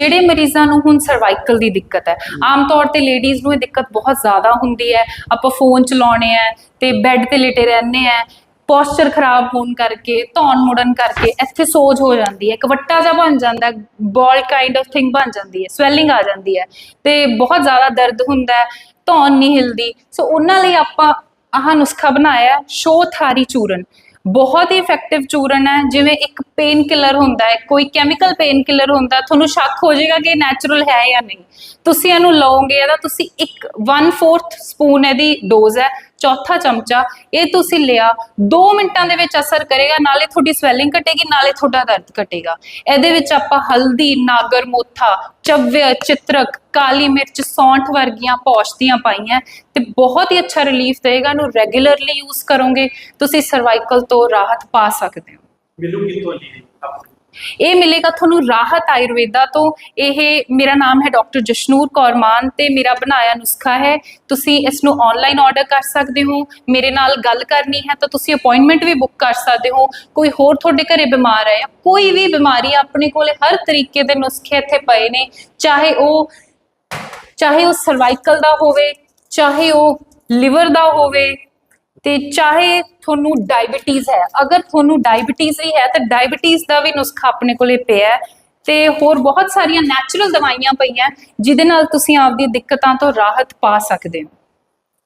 ਜਿਹੜੇ ਮਰੀਜ਼ਾਂ ਨੂੰ ਹੁਣ ਸਰਵਾਈਕਲ ਦੀ ਦਿੱਕਤ ਹੈ ਆਮ ਤੌਰ ਤੇ ਲੇਡੀਜ਼ ਨੂੰ ਇਹ ਦਿੱਕਤ ਬਹੁਤ ਜ਼ਿਆਦਾ ਹੁੰਦੀ ਹੈ। ਆਪਾਂ ਫੋਨ ਚਲਾਉਣੇ ਆ ਤੇ ਬੈੱਡ ਤੇ ਲੇਟੇ ਰਹਿੰਦੇ ਆ ਪੋਸਚਰ ਖਰਾਬ ਹੋਣ ਕਰਕੇ ਧੌਣ ਮੁੜਨ ਕਰਕੇ ਇੱਥੇ ਸੋਜ ਹੋ ਜਾਂਦੀ ਹੈ ਇੱਕ ਵੱਟਾ ਜਿਹਾ ਬਣ ਜਾਂਦਾ ਬਾਲ ਕਾਈਂਡ ਆਫ ਥਿੰਗ ਬਣ ਜਾਂਦੀ ਹੈ ਸਵੈਲਿੰਗ ਆ ਜਾਂਦੀ ਹੈ ਤੇ ਬਹੁਤ ਜ਼ਿਆਦਾ ਦਰਦ ਹੁੰਦਾ ਧੌਣ ਨਹੀਂ ਹਿਲਦੀ। ਸੋ ਉਹਨਾਂ ਲਈ ਆਪਾਂ ਆਹ ਨੁਸਖਾ ਬਣਾਇਆ ਸ਼ੋਥਾਰੀ ਚੂਰਨ। ਬਹੁਤ ਹੀ ਇਫੈਕਟਿਵ ਚੂਰਨ ਹੈ, ਜਿਵੇਂ ਇੱਕ ਪੇਨ ਕਿਲਰ ਹੁੰਦਾ ਹੈ, ਕੋਈ ਕੈਮੀਕਲ ਪੇਨ ਕਿਲਰ ਹੁੰਦਾ ਤੁਹਾਨੂੰ ਸ਼ੱਕ ਹੋ ਜਾਏਗਾ ਕਿ ਨੈਚੁਰਲ ਹੈ ਜਾਂ ਨਹੀਂ। ਤੁਸੀਂ ਇਹਨੂੰ ਲਓਗੇ, ਇਹਦਾ ਤੁਸੀਂ ਇੱਕ 1/4 ਸਪੂਨ ਇਹਦੀ ਡੋਜ਼ ਹੈ ਚੌਥਾ ਚਮਚਾ, ਇਹ ਤੁਸੀਂ ਲਿਆ 2 ਮਿੰਟਾਂ ਦੇ ਵਿੱਚ ਅਸਰ ਕਰੇਗਾ, ਨਾਲੇ ਤੁਹਾਡੀ ਸਵੈਲਿੰਗ ਘਟੇਗੀ, ਨਾਲੇ ਤੁਹਾਡਾ ਦਰਦ ਘਟੇਗਾ। ਇਹਦੇ ਵਿੱਚ ਆਪਾਂ ਹਲਦੀ, ਨਾਗਰ ਮੋਥਾ ਚਵਿਆ ਚਿਤਰਕ, ਕਾਲੀ ਮਿਰਚ, ਸੌਂਠ ਵਰਗੀਆਂ ਪੌਸ਼ਟੀਆਂ ਪਾਈਆਂ। ਤੇ ਬਹੁਤ ਹੀ ਅੱਛਾ ਰਿਲੀਫ ਦੇਗਾ ਇਹਨੂੰ ਰੈਗੂਲਰਲੀ ਯੂਜ਼ ਕਰੋਗੇ, ਤੁਸੀਂ ਸਰਵਾਈਕਲ ਤੋਂ ਰਾਹਤ ਪਾ ਸਕਦੇ ਹੋ। ਮਿਲੂ ਕਿਤੋਂ ਜੀ? ਇਹ ਮਿਲੇਗਾ ਤੁਹਾਨੂੰ ਰਾਹਤ ਆਯੁਰਵੇਦਾ ਤੋਂ। ਇਹ ਮੇਰਾ ਨਾਮ ਹੈ ਡਾਕਟਰ ਜਸ਼ਨੂਰ ਕੌਰ ਮਾਨ ਤੇ ਮੇਰਾ ਬਣਾਇਆ ਨੁਸਖਾ ਹੈ। ਤੁਸੀਂ ਇਸ ਨੂੰ ਆਨਲਾਈਨ ਆਰਡਰ ਕਰ ਸਕਦੇ ਹੋ। ਮੇਰੇ ਨਾਲ ਗੱਲ ਕਰਨੀ ਹੈ ਤਾਂ ਤੁਸੀਂ ਅਪਾਇੰਟਮੈਂਟ ਵੀ ਬੁੱਕ ਕਰ ਸਕਦੇ ਹੋ। ਕੋਈ ਹੋਰ ਤੁਹਾਡੇ ਘਰੇ ਬਿਮਾਰ ਹੈ ਜਾਂ ਕੋਈ ਵੀ ਬਿਮਾਰੀ ਆਪਣੇ ਕੋਲੇ ਹਰ ਤਰੀਕੇ ਦੇ ਨੁਸਖੇ ਇੱਥੇ ਪਏ ਨੇ। ਚਾਹੇ ਉਹ ਚਾਹੇ ਉਹ ਸਰਵਾਈਕਲ ਦਾ ਹੋਵੇ, ਚਾਹੇ ਉਹ ਲਿਵਰ ਦਾ ਹੋਵੇ ਤੇ ਚਾਹੇ ਤੁਹਾਨੂੰ ਡਾਇਬੀਟੀਜ਼ ਹੈ ਅਗਰ ਤੁਹਾਨੂੰ ਡਾਇਬੀਟੀਜ਼ ਵੀ ਹੈ ਤਾਂ ਡਾਇਬੀਟੀਜ਼ ਦਾ ਵੀ ਨੁਸਖਾ ਆਪਣੇ ਕੋਲੇ ਪਿਆ ਹੈ ਤੇ ਹੋਰ ਬਹੁਤ ਸਾਰੀਆਂ ਨੈਚੁਰਲ ਦਵਾਈਆਂ ਪਈਆਂ ਜਿਹਦੇ ਨਾਲ ਤੁਸੀਂ ਆਪਦੀ ਦਿੱਕਤਾਂ ਤੋਂ ਰਾਹਤ ਪਾ ਸਕਦੇ ਹੋ।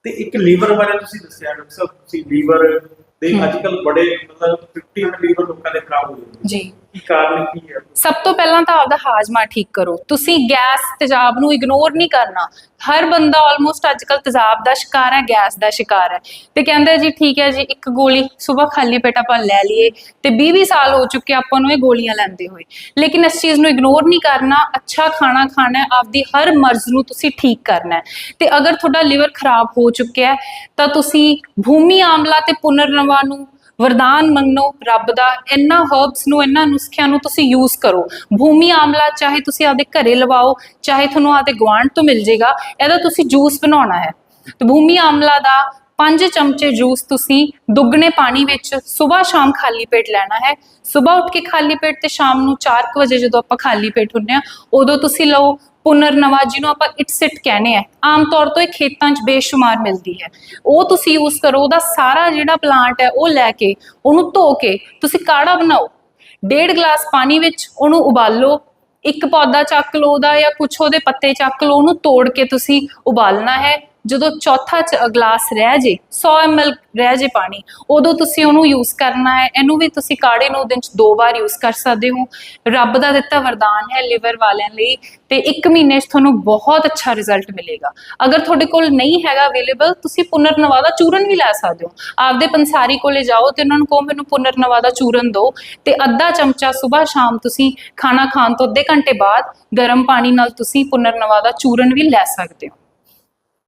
ਤੇ ਇੱਕ ਲੀਵਰ ਬਾਰੇ ਤੁਸੀਂ ਦੱਸਿਆ ਡਾਕਟਰ ਸਾਹਿਬ ਤੁਸੀਂ ਲੀਵਰ ਦੇ ਹਮ। ਅੱਜ ਕੱਲ ਬੜੇ ਮਤਲਬ 50 ਲੀਵਰ ਲੋਕਾਂ ਦੇ ਖਰਾਬ ਹੋ ਜਾਂਦੇ ਜੀ। ਕੀ ਕਾਰਨ ਕੀ ਹੈ? ਸਭ ਤੋਂ ਪਹਿਲਾਂ ਤਾਂ ਆਪਦਾ ਹਾਜ਼ਮਾ ਠੀਕ ਕਰੋ। ਤੁਸੀਂ ਗੈਸ ਤੇਜ਼ਾਬ ਨੂੰ ਇਗਨੋਰ ਨਹੀਂ ਕਰਨਾ। ਹਰ ਬੰਦਾ ਆਲਮੋਸਟ ਅੱਜਕੱਲ ਤੇਜ਼ਾਬ ਦਾ ਸ਼ਿਕਾਰ ਹੈ, ਗੈਸ ਦਾ ਸ਼ਿਕਾਰ ਹੈ। ਤੇ ਕਹਿੰਦੇ ਜੀ, ਠੀਕ ਹੈ ਜੀ, ਇੱਕ ਗੋਲੀ ਸਵੇਰ ਖਾਲੀ ਪੇਟ ਆਪਾਂ ਲੈ ਲਈਏ ਤੇ 20-20 ਸਾਲ ਹੋ ਚੁੱਕੇ ਆਪਾਂ ਨੂੰ ਇਹ ਗੋਲੀਆਂ ਲੈਂਦੇ ਹੋਏ। ਲੇਕਿਨ ਇਸ ਚੀਜ਼ ਨੂੰ ਇਗਨੋਰ ਨਹੀਂ ਕਰਨਾ, ਅੱਛਾ ਖਾਣਾ ਖਾਣਾ ਹੈ, ਆਪਦੀ ਹਰ ਮਰਜ਼ ਨੂੰ ਤੁਸੀਂ ਠੀਕ ਕਰਨਾ ਹੈ। ਤੇ ਅਗਰ ਤੁਹਾਡਾ ਲਿਵਰ ਖਰਾਬ ਹੋ ਚੁੱਕਿਆ ਹੈ, ਤਾਂ ਤੁਸੀਂ ਭੂਮੀ ਆਮਲਾ ਤੇ ਪੁਨਰਨਵਾ ਨੂੰ ਵਰਦਾਨ ਮੰਗੋ ਰੱਬ ਦਾ ਇਹਨਾਂ ਹਰਬਸ ਨੂੰ ਇਹਨਾਂ ਨੁਸਖਿਆਂ ਨੂੰ ਤੁਸੀਂ ਯੂਜ਼ ਕਰੋ। ਭੂਮੀ ਆਮਲਾ, ਚਾਹੇ ਤੁਸੀਂ ਆਪਦੇ ਘਰੇ ਲਵਾਓ, ਚਾਹੇ ਤੁਹਾਨੂੰ ਆਪਦੇ ਗੁਆਂਢ ਤੋਂ ਮਿਲ ਜੇਗਾ, ਇਹਦਾ ਤੁਸੀਂ ਜੂਸ ਬਣਾਉਣਾ ਹੈ। ਤੇ ਭੂਮੀ ਆਮਲਾ ਦਾ 5 ਚਮਚੇ ਜੂਸ ਤੁਸੀਂ ਦੁੱਗਣੇ ਪਾਣੀ ਵਿੱਚ ਸਵੇਰ ਸ਼ਾਮ ਖਾਲੀ ਪੇਟ ਲੈਣਾ ਹੈ। ਸਵੇਰ ਉੱਠ ਕੇ ਖਾਲੀ ਪੇਟ ਤੇ ਸ਼ਾਮ ਨੂੰ 4 ਵਜੇ ਜਦੋਂ ਆਪਾਂ ਖਾਲੀ ਪੇਟ ਹੁੰਨੇ ਆ ਉਦੋਂ ਤੁਸੀਂ ਲਓ ਪੁਨਰਨਵਾ ਜਿਹਨੂੰ ਆਪਾਂ ਇਟਸਿਟ ਕਹਿੰਦੇ ਆ ਆਮ ਤੌਰ ਤੋਂ ਇਹ ਖੇਤਾਂ 'ਚ ਬੇਸ਼ੁਮਾਰ ਮਿਲਦੀ ਹੈ। ਉਹ ਤੁਸੀਂ ਯੂਜ਼ ਕਰੋ, ਉਹਦਾ ਸਾਰਾ ਜਿਹੜਾ ਪਲਾਂਟ ਹੈ ਉਹ ਲੈ ਕੇ ਉਹਨੂੰ ਧੋ ਕੇ ਤੁਸੀਂ ਕਾੜਾ ਬਣਾਓ। ਡੇਢ ਗਲਾਸ ਪਾਣੀ ਵਿੱਚ ਉਹਨੂੰ ਉਬਾਲੋ, ਇੱਕ ਪੌਦਾ ਚੱਕ ਲਓ ਉਹਦਾ ਜਾਂ ਕੁਛ ਉਹਦੇ ਪੱਤੇ ਚੱਕ ਲਓ, ਉਹਨੂੰ ਤੋੜ ਕੇ ਤੁਸੀਂ ਉਬਾਲਣਾ ਹੈ। ਜਦੋਂ ਚੌਥਾ ਗਲਾਸ ਰਹਿ ਜੇ 100 ml ਰਹਿ ਜੇ ਪਾਣੀ, ਉਦੋਂ ਤੁਸੀਂ ਉਹਨੂੰ ਯੂਜ਼ ਕਰਨਾ ਹੈ। ਇਹਨੂੰ ਵੀ ਤੁਸੀਂ ਕਾੜੇ ਨੂੰ ਦਿਨ ਚ ਦੋ ਵਾਰ ਯੂਜ਼ ਕਰ ਸਕਦੇ ਹੋ। ਰੱਬ ਦਾ ਦਿੱਤਾ ਵਰਦਾਨ ਹੈ ਲਿਵਰ ਵਾਲਿਆਂ ਲਈ ਤੇ ਇੱਕ ਮਹੀਨੇ ਚ ਤੁਹਾਨੂੰ ਬਹੁਤ ਅੱਛਾ ਰਿਜ਼ਲਟ ਮਿਲੇਗਾ। ਅਗਰ ਤੁਹਾਡੇ ਕੋਲ ਨਹੀਂ ਹੈਗਾ ਅਵੇਲੇਬਲ ਤੁਸੀਂ ਪੁਨਰਨਵਾ ਦਾ ਚੂਰਨ ਵੀ ਲੈ ਸਕਦੇ ਹੋ। ਆਪਦੇ ਪੰਸਾਰੀ ਕੋਲੇ ਜਾਓ ਤੇ ਉਹਨਾਂ ਨੂੰ ਕਹੋ, ਮੈਨੂੰ ਪੁਨਰਨਵਾ ਦਾ ਚੂਰਨ ਦਿਓ ਤੇ ਅੱਧਾ ਚਮਚਾ ਸਵੇਰ ਸ਼ਾਮ ਤੁਸੀਂ ਖਾਣਾ ਖਾਣ ਤੋਂ ਅੱਧੇ ਘੰਟੇ ਬਾਅਦ ਗਰਮ ਪਾਣੀ ਨਾਲ ਤੁਸੀਂ ਪੁਨਰਨਵਾ ਦਾ ਚੂਰਨ ਵੀ ਲੈ ਸਕਦੇ ਹੋ।